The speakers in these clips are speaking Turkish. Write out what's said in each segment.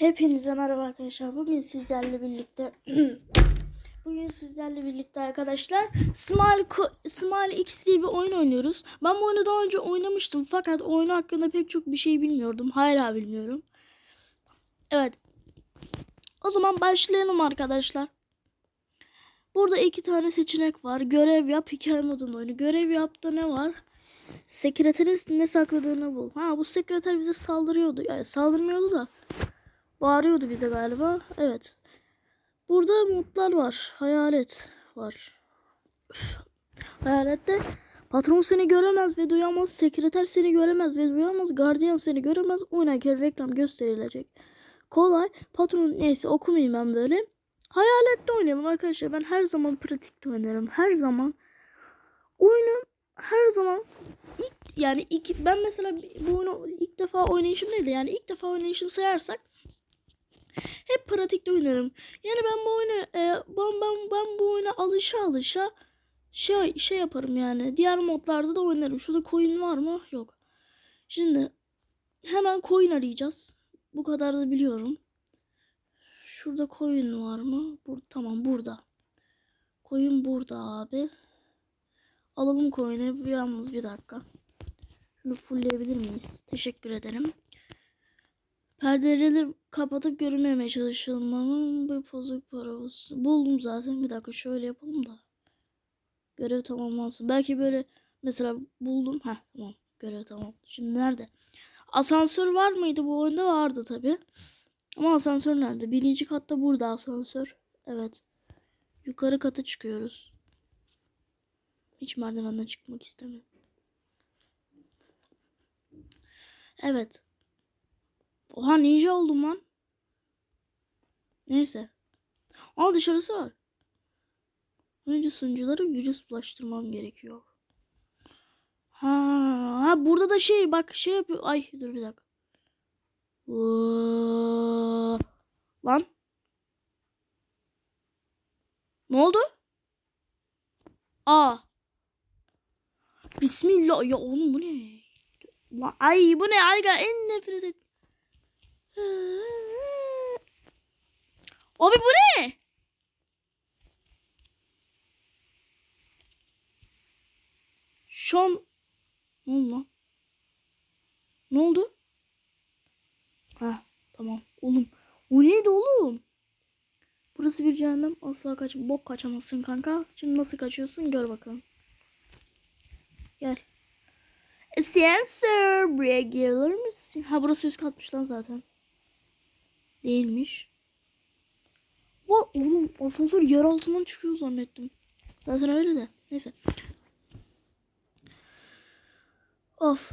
Hepinize merhaba arkadaşlar. Bugün sizlerle birlikte Bugün sizlerle birlikte arkadaşlar Smile, Ko- Smile X diye bir oyun oynuyoruz. Ben bu oyunu daha önce oynamıştım fakat oyunu hakkında pek çok bir şey bilmiyordum. Hala bilmiyorum. Evet. O zaman başlayalım arkadaşlar. Burada iki tane seçenek var. Görev yap, hikaye modunda oyunu. Görev yapta ne var? Sekreterin ne sakladığını bul. Ha bu sekreter bize saldırıyordu. Yani saldırmıyordu da. Bağırıyordu bize galiba. Evet. Burada mutlar var. Hayalet var. Hayalette patron seni göremez ve duyamaz. Sekreter seni göremez ve duyamaz. Gardiyan seni göremez. Oynarken reklam gösterilecek. Kolay. Patron neyse okumayayım ben böyle. Hayalette oynayalım arkadaşlar. Ben her zaman pratikte oynarım. Her zaman. Oyunu her zaman ilk yani ilk ben mesela bu oyunu ilk defa oynayışım de yani ilk defa oynayışım sayarsak hep pratikte oynarım. Yani ben bu oyunu e, ben, ben, ben bu oyuna alışa alışa şey şey yaparım yani. Diğer modlarda da oynarım. Şurada coin var mı? Yok. Şimdi hemen coin arayacağız. Bu kadar da biliyorum. Şurada coin var mı? Bur tamam burada. Coin burada abi. Alalım coin'i. Yalnız bir dakika. Şunu fullleyebilir miyiz? Teşekkür ederim. Perdeleri kapatıp görünmemeye çalışalım ama bu bozuk para olsun. Buldum zaten. Bir dakika şöyle yapalım da. Görev tamamlansın. Belki böyle mesela buldum. Heh tamam. Görev tamam. Şimdi nerede? Asansör var mıydı bu oyunda? Vardı tabi. Ama asansör nerede? Birinci katta burada asansör. Evet. Yukarı kata çıkıyoruz. Hiç merdivenden çıkmak istemiyorum. Evet. Oha ninja oldum lan. Neyse. Aa dışarısı var. Önce sunuculara virüs bulaştırmam gerekiyor. Ha, ha burada da şey bak şey yapıyor. Ay dur bir dakika. Oo, lan. Ne oldu? Aa. Bismillah ya oğlum bu ne? Lan, ay bu ne Ayga en nefret et. Abi bu ne? Şu an ne oldu lan? Ne oldu? Ha tamam oğlum. O neydi oğlum? Burası bir cehennem. Asla kaç bok kaçamazsın kanka. Şimdi nasıl kaçıyorsun gör bakalım. Gel. Sensor buraya gelir misin? Ha burası üst katmış lan zaten. Değilmiş. Va oğlum asansör yer altından çıkıyor zannettim. Zaten öyle de. Neyse. Of.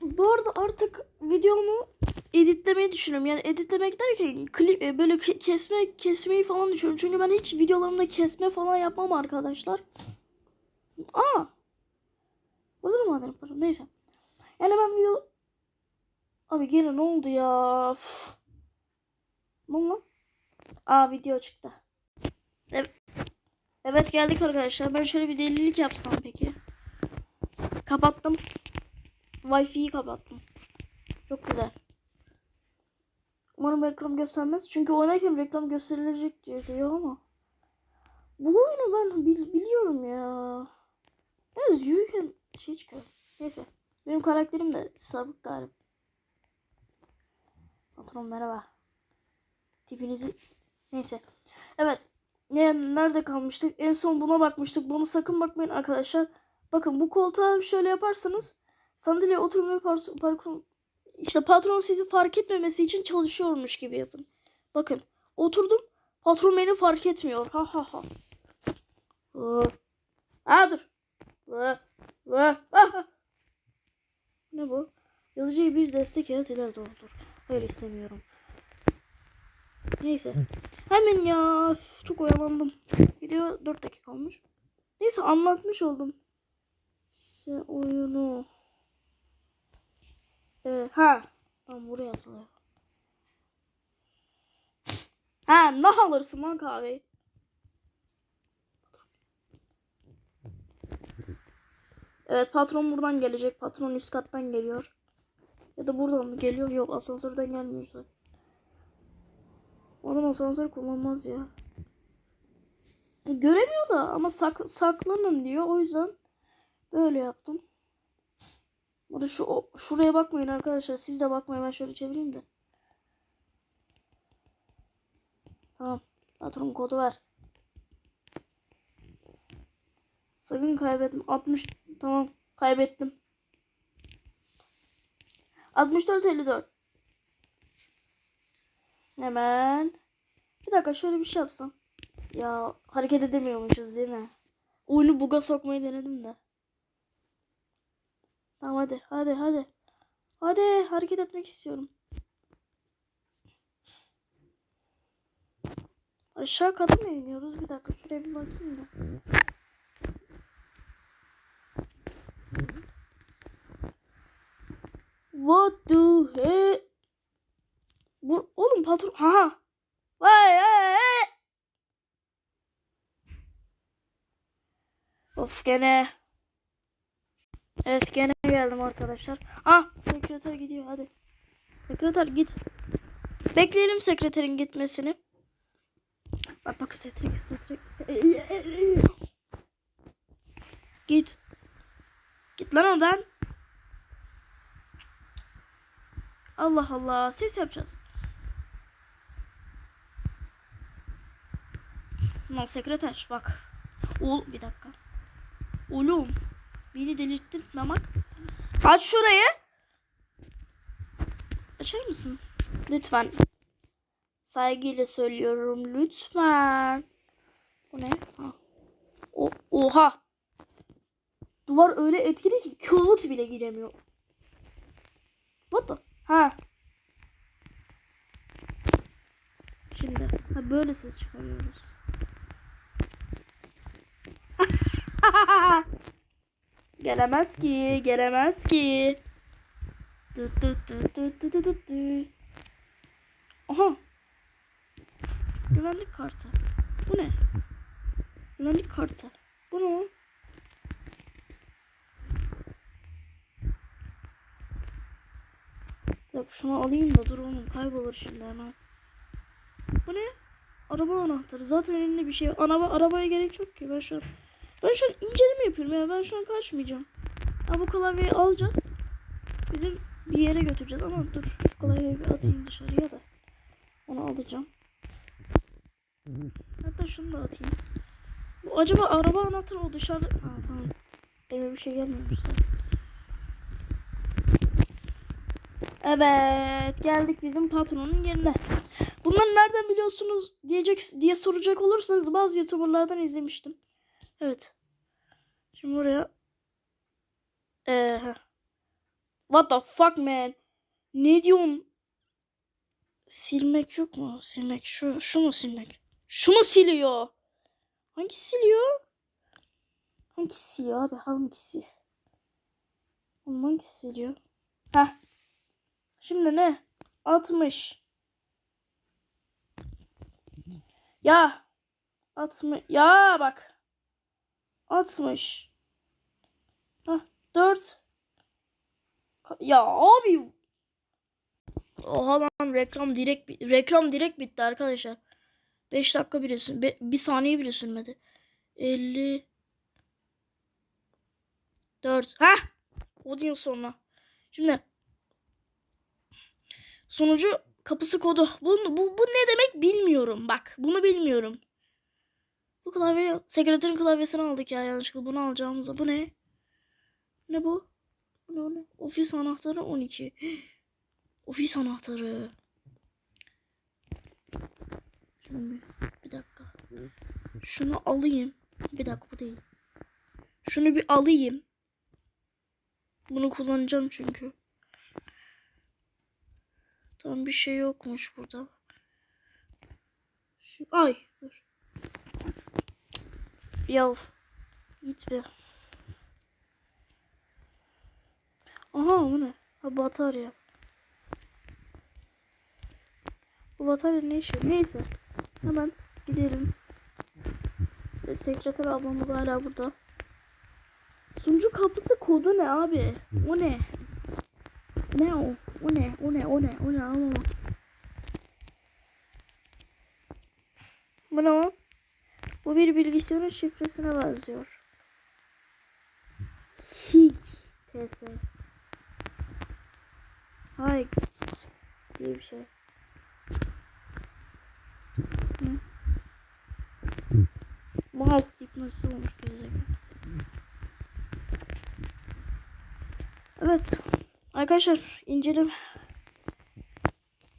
Bu arada artık videomu editlemeyi düşünüyorum. Yani editlemek derken klip e, böyle ke- kesme kesmeyi falan düşünüyorum. Çünkü ben hiç videolarımda kesme falan yapmam arkadaşlar. Aa. Burada mı madem para? Neyse. Yani ben video Abi gene ne oldu ya? Ne oldu lan? Aa video çıktı. Evet. Evet geldik arkadaşlar. Ben şöyle bir delilik yapsam peki. Kapattım. Wi-Fi'yi kapattım. Çok güzel. Umarım reklam göstermez. Çünkü oynarken reklam gösterilecek diyor, diyor ama. Bu oyunu ben bil- biliyorum ya. Biraz yürürken şey çıkıyor. Neyse. Benim karakterim de sabık galiba. Patron merhaba. Tipinizi... Neyse. Evet. Ne, nerede kalmıştık? En son buna bakmıştık. Bunu sakın bakmayın arkadaşlar. Bakın bu koltuğa şöyle yaparsanız sandalyeye oturma patron işte patron sizi fark etmemesi için çalışıyormuş gibi yapın. Bakın oturdum. Patron beni fark etmiyor. Ha ha ha. Aa dur. Ne bu? Yazıcıyı bir destek ileri doldur. Hayır istemiyorum. Neyse. Hemen ya. Çok oyalandım. Video 4 dakika olmuş. Neyse anlatmış oldum. Size oyunu. Ee, ha. Tam buraya asılıyor. Ha ne alırsın lan kahveyi? Evet patron buradan gelecek. Patron üst kattan geliyor. Ya da buradan mı geliyor? Yok asansörden gelmiyor işte. Adam asansör kullanmaz ya. Göremiyor da ama sak saklanın diyor. O yüzden böyle yaptım. Burada şu şuraya bakmayın arkadaşlar. Siz de bakmayın. Ben şöyle çevireyim de. Tamam. Patron kodu ver. Sakın kaybetme. 60 tamam kaybettim. 64 54. Hemen. Bir dakika şöyle bir şey yapsam. Ya hareket edemiyormuşuz değil mi? Oyunu buga sokmayı denedim de. Tamam hadi hadi hadi. Hadi hareket etmek istiyorum. Aşağı kata mı iniyoruz? Bir dakika şuraya bir bakayım da. What the heck? Bu, oğlum patron... Ha. Vay vay. Of gene. Evet gene geldim arkadaşlar. Ah sekreter gidiyor hadi. Sekreter git. Bekleyelim sekreterin gitmesini. Bak bak sekreter sekreter. Git. Git lan oradan. Allah Allah ses yapacağız. Lan sekreter bak. Oğlum bir dakika. Oğlum beni delirttirme bak. Aç şurayı. Açar mısın? Lütfen. Saygıyla söylüyorum lütfen. Bu ne? Ha. O, oha. Duvar öyle etkili ki kağıt bile giremiyor. What the? Ha. Şimdi ha böyle ses çıkarıyoruz. gelemez ki, gelemez ki. Tut tut tut tut tut tut tut tut. Aha. Güvenlik kartı. Bu ne? Güvenlik kartı. Bu ne? Yok şunu alayım da dur oğlum kaybolur şimdi hemen. Bu ne? Araba anahtarı. Zaten elinde bir şey. Araba arabaya gerek yok ki. Ben şu an ben şu an inceleme yapıyorum ya. Ben şu an kaçmayacağım. Ha bu klavyeyi alacağız. Bizim bir yere götüreceğiz ama dur klavyeyi bir atayım dışarıya da. Onu alacağım. Hatta şunu da atayım. Bu acaba araba anahtarı o dışarıda... Ha tamam. Elime bir şey gelmemiş. Evet geldik bizim patronun yerine. Bunları nereden biliyorsunuz diyecek diye soracak olursanız bazı youtuberlardan izlemiştim. Evet. Şimdi buraya ee. What the fuck man? Ne diyorsun? Silmek yok mu? Silmek. Şu, şu mu silmek? Şu mu siliyor? Hangisi siliyor? Hangisi siliyor abi? Hangisi? Hangisi siliyor? Heh. Şimdi ne? 60. Ya. 60. Ya bak. 60. Hah 4. Ya abi. Oha lan reklam direkt reklam direkt bitti arkadaşlar. 5 dakika bile sür be- bir saniye bile sürmedi. 50 4. Ha? O yıl sonra. Şimdi Sonucu kapısı kodu. Bu, bu, bu ne demek bilmiyorum. Bak bunu bilmiyorum. Bu klavye sekreterin klavyesini aldık ya yanlışlıkla bunu alacağımıza. Bu ne? Ne bu? Bu ne? Ofis anahtarı 12. Ofis anahtarı. Şimdi bir dakika. Şunu alayım. Bir dakika bu değil. Şunu bir alayım. Bunu kullanacağım çünkü. Tam bir şey yokmuş burada. Şu, ay dur. Yav. Git be. Aha bu ne? Ha batarya. Bu batarya ne işe? Neyse. Hemen gidelim. Ve sekreter ablamız hala burada. Sunucu kapısı kodu ne abi? O ne? Ne o? O ne? O ne? O ne? O ne? Ama. Bu ne o? Bu bir bilgisayarın şifresine benziyor. Hig TS. Hayır. diye bir şey. Mal hipnosis olmuş bize. Evet. Arkadaşlar incelem.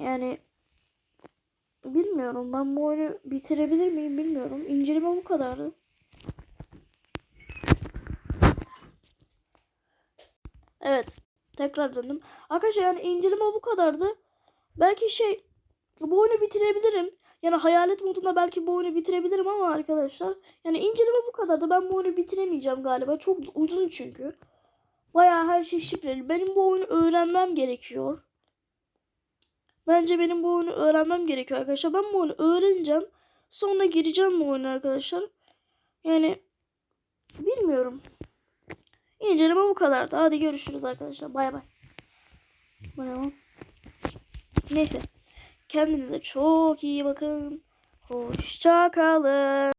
Yani bilmiyorum ben bu oyunu bitirebilir miyim bilmiyorum. İnceleme bu kadardı. Evet. Tekrar döndüm. Arkadaşlar yani inceleme bu kadardı. Belki şey bu oyunu bitirebilirim. Yani hayalet modunda belki bu oyunu bitirebilirim ama arkadaşlar yani inceleme bu kadardı. Ben bu oyunu bitiremeyeceğim galiba. Çok uzun çünkü. Bayağı her şey şifreli. Benim bu oyunu öğrenmem gerekiyor. Bence benim bu oyunu öğrenmem gerekiyor arkadaşlar. Ben bu oyunu öğreneceğim. Sonra gireceğim bu oyuna arkadaşlar. Yani bilmiyorum. İnceleme bu kadardı. Hadi görüşürüz arkadaşlar. Bay bay. Bu? Neyse. Kendinize çok iyi bakın. Hoşça kalın.